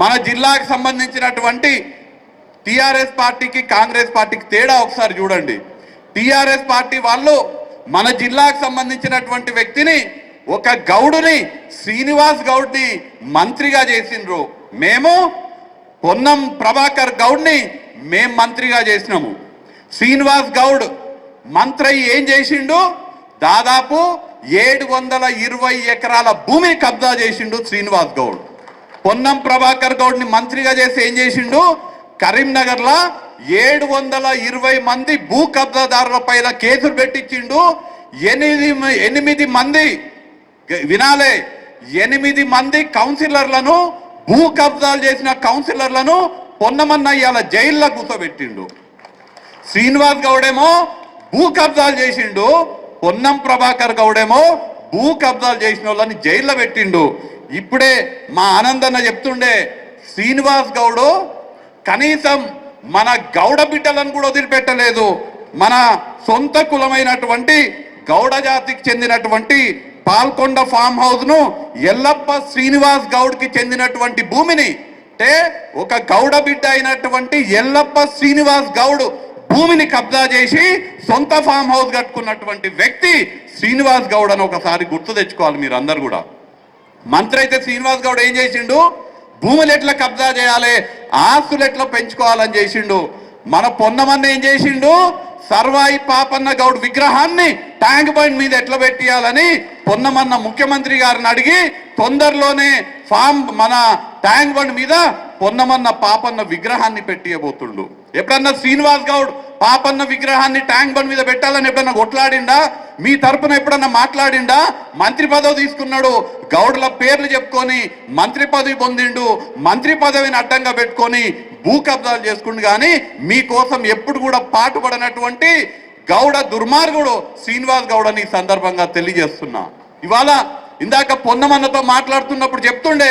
మన జిల్లాకు సంబంధించినటువంటి టిఆర్ఎస్ పార్టీకి కాంగ్రెస్ పార్టీకి తేడా ఒకసారి చూడండి. టిఆర్ఎస్ పార్టీ వాళ్ళు మన జిల్లాకు సంబంధించినటువంటి వ్యక్తిని ఒక గౌడుని శ్రీనివాస్ గౌడ్ని మంత్రిగా చేసిండ్రు. మేము పొన్నం ప్రభాకర్ గౌడ్ని మేం మంత్రిగా చేసినాము. శ్రీనివాస్ గౌడ్ మంత్రి ఏం చేసిండు? దాదాపు ఏడు వందల ఇరవై ఎకరాల భూమిని కబ్జా చేసిండు శ్రీనివాస్ గౌడ్. పొన్నం ప్రభాకర్ గౌడ్ని మంత్రిగా చేసి ఏం చేసిండు? కరీంనగర్లో ఏడు వందల ఇరవై మంది భూ కబ్జాదారుల పైన కేసులు పెట్టించిండు. ఎనిమిది ఎనిమిది మంది వినాలే. ఎనిమిది మంది కౌన్సిలర్లను భూ కబ్జాలు చేసిన కౌన్సిలర్లను పొన్నమన్న ఇవాళ జైల్లో కూర్చోబెట్టిండు. శ్రీనివాస్ గౌడేమో భూ కబ్జాలు చేసిండు. పొన్నం ప్రభాకర్ గౌడేమో భూ కబ్జాలు చేసిన వాళ్ళని జైల్లో పెట్టిండు. ఇప్పుడే మా ఆనందన్న చెప్తుండే శ్రీనివాస్ గౌడు కనీసం మన గౌడ బిడ్డలను కూడా వదిలిపెట్టలేదు. మన సొంత కులమైనటువంటి గౌడ జాతికి చెందినటువంటి పాల్కొండ ఫామ్ హౌస్ను ఎల్లప్ప శ్రీనివాస్ గౌడ్కి చెందినటువంటి భూమిని అంటే ఒక గౌడ బిడ్డ అయినటువంటి ఎల్లప్ప శ్రీనివాస్ గౌడ్ భూమిని కబ్జా చేసి సొంత ఫామ్ హౌస్ కట్టుకున్నటువంటి వ్యక్తి శ్రీనివాస్ గౌడ్ అని ఒకసారి గుర్తు తెచ్చుకోవాలి మీరు అందరు కూడా. మంత్రి అయితే శ్రీనివాస్ గౌడ్ ఏం చేసిండు? భూములు ఎట్లా కబ్జా చేయాలి ఆస్తులు ఎట్లా పెంచుకోవాలని చేసిండు. మన పొన్నమన్న ఏం చేసిండు? సర్వాయి పాపన్న గౌడ్ విగ్రహాన్ని ట్యాంక్ బండ్ మీద ఎట్లా పెట్టియాలని పొన్నమన్న ముఖ్యమంత్రి గారిని అడిగి తొందరలోనే ఫామ్ మన ట్యాంక్ బండ్ మీద పొన్నమన్న పాపన్న విగ్రహాన్ని పెట్టియబోతుండు. ఎప్పుడన్నా శ్రీనివాస్ గౌడ్ పాపన్న విగ్రహాన్ని ట్యాంక్ బండ్ మీద పెట్టాలని ఎప్పుడన్నా కొట్లాడిండా? మీ తరపున ఎప్పుడన్నా మాట్లాడిండా? మంత్రి పదవి తీసుకున్నాడు. గౌడ్ల పేర్లు చెప్పుకొని మంత్రి పదవి పొందిండు. మంత్రి పదవిని అడ్డంగా పెట్టుకొని భూ కబ్జాలు చేసుకుండు కానీ మీకోసం ఎప్పుడు కూడా పాటుపడినటువంటి గౌడ దుర్మార్గుడు శ్రీనివాస్ గౌడని ఈ సందర్భంగా తెలియజేస్తున్నా. ఇవాళ ఇందాక పొన్నమన్నతో మాట్లాడుతున్నప్పుడు చెప్తుండే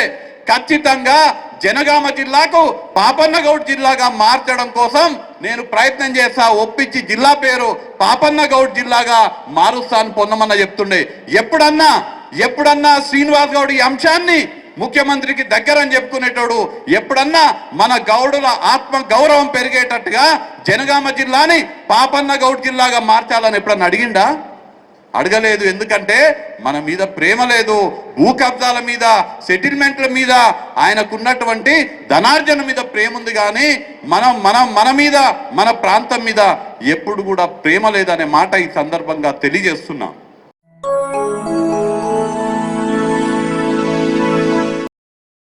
ఖచ్చితంగా జనగామ జిల్లాకు పాపన్నగౌడ్ జిల్లాగా మార్చడం కోసం నేను ప్రయత్నం చేస్తా ఒప్పించి జిల్లా పేరు పాపన్నగౌడ్ జిల్లాగా మారుస్తాను పొందమన్న చెప్తుండే. ఎప్పుడన్నా ఎప్పుడన్నా శ్రీనివాస్ గౌడ్ ఈ అంశాన్ని ముఖ్యమంత్రికి దగ్గర అని చెప్పుకునేటోడు ఎప్పుడన్నా మన గౌడుల ఆత్మ గౌరవం పెరిగేటట్టుగా జనగామ జిల్లాని పాపన్న గౌడ్ జిల్లాగా మార్చాలని ఎప్పుడన్నా అడిగిండా? అడగలేదు. ఎందుకంటే మన మీద ప్రేమ లేదు. భూ కబ్జాల మీద సెటిల్మెంట్ల మీద ఆయనకున్నటువంటి ధనార్జన మీద ప్రేమ ఉంది కానీ మనం మనం మన మీద మన ప్రాంతం మీద ఎప్పుడు కూడా ప్రేమ లేదనే మాట ఈ సందర్భంగా తెలియజేస్తున్నాం.